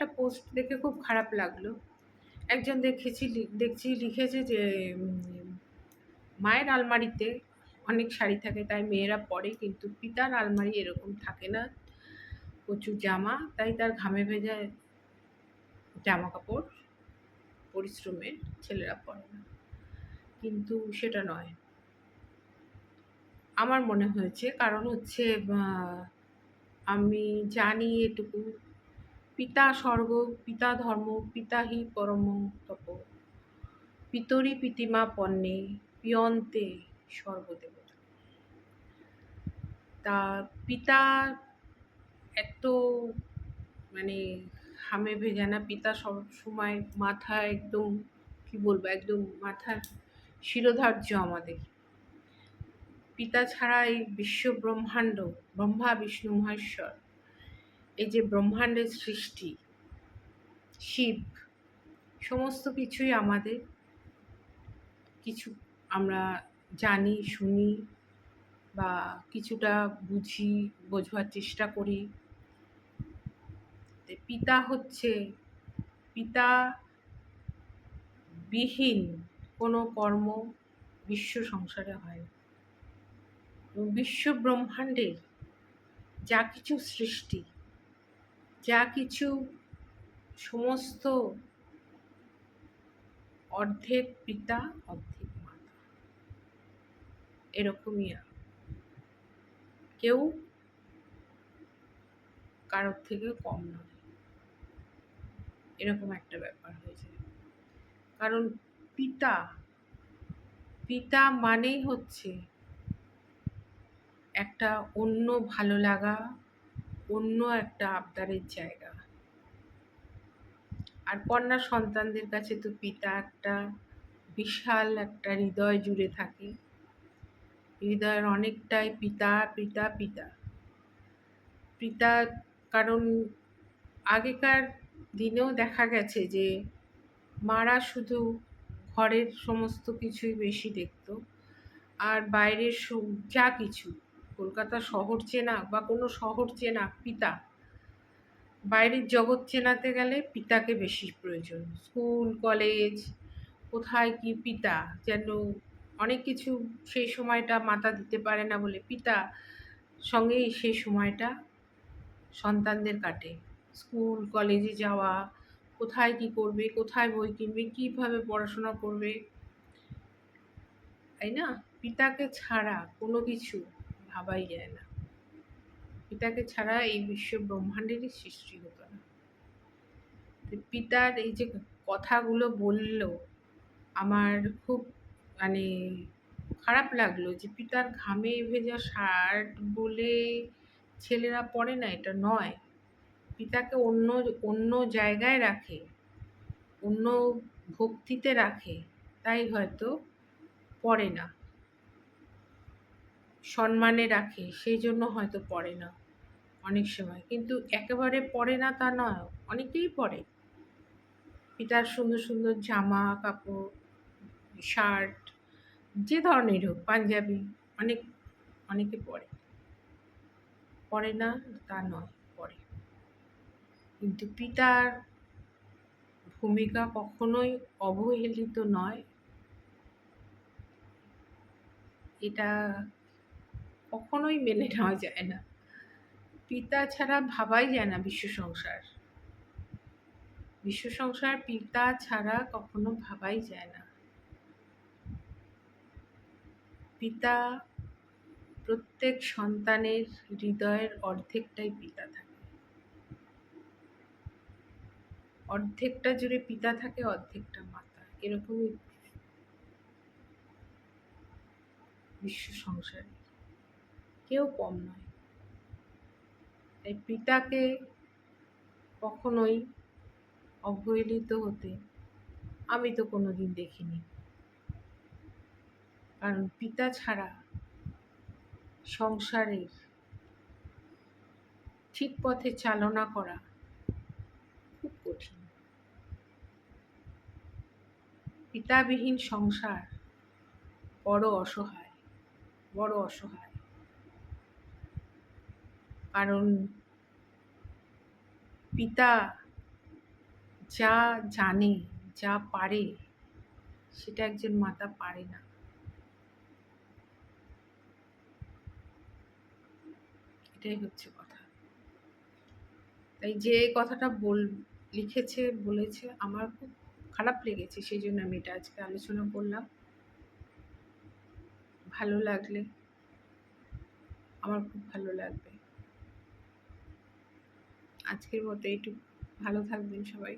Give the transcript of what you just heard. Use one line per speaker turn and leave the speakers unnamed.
একটা পোস্ট দেখে খুব খারাপ লাগল। একজন দেখেছি দেখছি লিখেছে যে মায়ের আলমারিতে অনেক শাড়ি থাকে, তাই মেয়েরা পরে কিন্তু পিতার আলমারি এরকম থাকে না। প্রচুর জামা, তাই তার ঘামে ভেজা জামা কাপড় পরিশ্রমের ছেলেরা পরে না। কিন্তু সেটা নয়। আমার মনে হয়েছে, কারণ হচ্ছে আমি জানি এটুকু। পিতা স্বর্গ, পিতা ধর্ম, পিতা হি পরম তপ। পিতরি পিতিমা পণ্যে পিয়ন্তে সর্বদেবতা তা পিতা এত মানে হামে ভেজানা পিতা সব সময় মাথা একদম, কি বলব, একদম মাথার শিরোধার্য আমাদের। পিতা ছাড়া এই বিশ্ব ব্রহ্মাণ্ড, ব্রহ্মা, বিষ্ণু, মহেশ্বর এই যে ব্রহ্মাণ্ডের সৃষ্টি, শিব, সমস্ত কিছুই আমাদের। কিছু আমরা জানি, শুনি বা কিছুটা বুঝি বোঝবার চেষ্টা করি। পিতা হচ্ছে পিতা বিহীন, কোনো কর্ম বিশ্ব সংসারে হয় বিশ্ব ব্রহ্মাণ্ডের যা কিছু সৃষ্টি যা কিছু সমস্ত অর্ধেক পিতা, অর্ধেক মাতা। এরকমই। কেউ কারোর থেকে কম নয় এরকম একটা ব্যাপার হয়েছে কারণ পিতা পিতা মানেই হচ্ছে একটা অন্য ভালো লাগা অন্য একটা আবদারের জায়গা। আর কন্যা সন্তানদের কাছে তো পিতা একটা বিশাল একটা হৃদয় জুড়ে থাকে। হৃদয়ের অনেকটাই পিতা পিতা পিতা। পিতা কারণ আগেকার দিনেও দেখা গেছে যে, মারা শুধু ঘরের সমস্ত কিছুই বেশি দেখত। আর বাইরের যা কিছু কলকাতা শহর চেনা বা কোনো শহর চেনা পিতা, বাইরের জগৎ চেনাতে গেলে পিতাকে বেশি প্রয়োজন। স্কুল, কলেজ, কোথায় কি পিতা? যেন অনেক কিছু সেই সময়টা মাতা দিতে পারে না বলে পিতা সঙ্গেই সেই সময়টা সন্তানদের কাটে। স্কুল, কলেজে যাওয়া, কোথায় কি করবে, কোথায় বই কিনবে, কীভাবে পড়াশোনা করবে, তাই না? পিতাকে ছাড়া কোনো কিছু ভাবাই যায় না। পিতাকে ছাড়া এই বিশ্ব ব্রহ্মাণ্ডেরই সৃষ্টি হতো না। পিতার এই যে কথাগুলো বলল, আমার খুব মানে খারাপ লাগল যে পিতার ঘামে ভেজা শার্ট বলে ছেলেরা পরে না, এটা নয়। পিতাকে অন্য অন্য জায়গায় রাখে, অন্য ভক্তিতে রাখে, তাই হয়তো পড়ে না। সম্মানে রাখে, সেই জন্য হয়তো পড়ে না অনেক সময়। কিন্তু একেবারে পড়ে না তা নয়, অনেকেই পড়ে। পিতার সুন্দর সুন্দর জামা, কাপড়, শার্ট, যে ধরনের হোক, পাঞ্জাবি, অনেক, অনেকে পরে পরে না তা নয় পরে কিন্তু পিতার ভূমিকা কখনোই অবহেলিত নয়। এটা কখনোই মেনে নেওয়া যায় না। পিতা ছাড়া ভাবাই যায় না বিশ্ব সংসার। বিশ্ব সংসার পিতা ছাড়া কখনো ভাবাই যায় না। পিতা প্রত্যেক সন্তানের হৃদয়ের অর্ধেকটাই পিতা থাকে। অর্ধেকটা জুড়ে পিতা থাকে, অর্ধেকটা মাতা। এরকমই বিশ্ব সংসারে কেউ কম নয়। তাই পিতাকে কখনোই অবহেলিত হতে আমি তো কোনোদিন দেখিনি। কারণ পিতা ছাড়া সংসারের ঠিক পথে চালনা করা খুব কঠিন। পিতাবিহীন সংসার বড় অসহায় বড় অসহায়। কারণ পিতা যা জানে, যা পারে, সেটা একজন মাতা পারে না। এটাই হচ্ছে কথা। তাই যে কথাটা বল, লিখেছে, বলেছে, আমার খুব খারাপ লেগেছে, সেই জন্য আমি এটা আজকে আলোচনা করলাম। ভালো লাগলে, আমার খুব ভালো লাগবে। আজকের মতো একটু ভালো থাকবেন সবাই।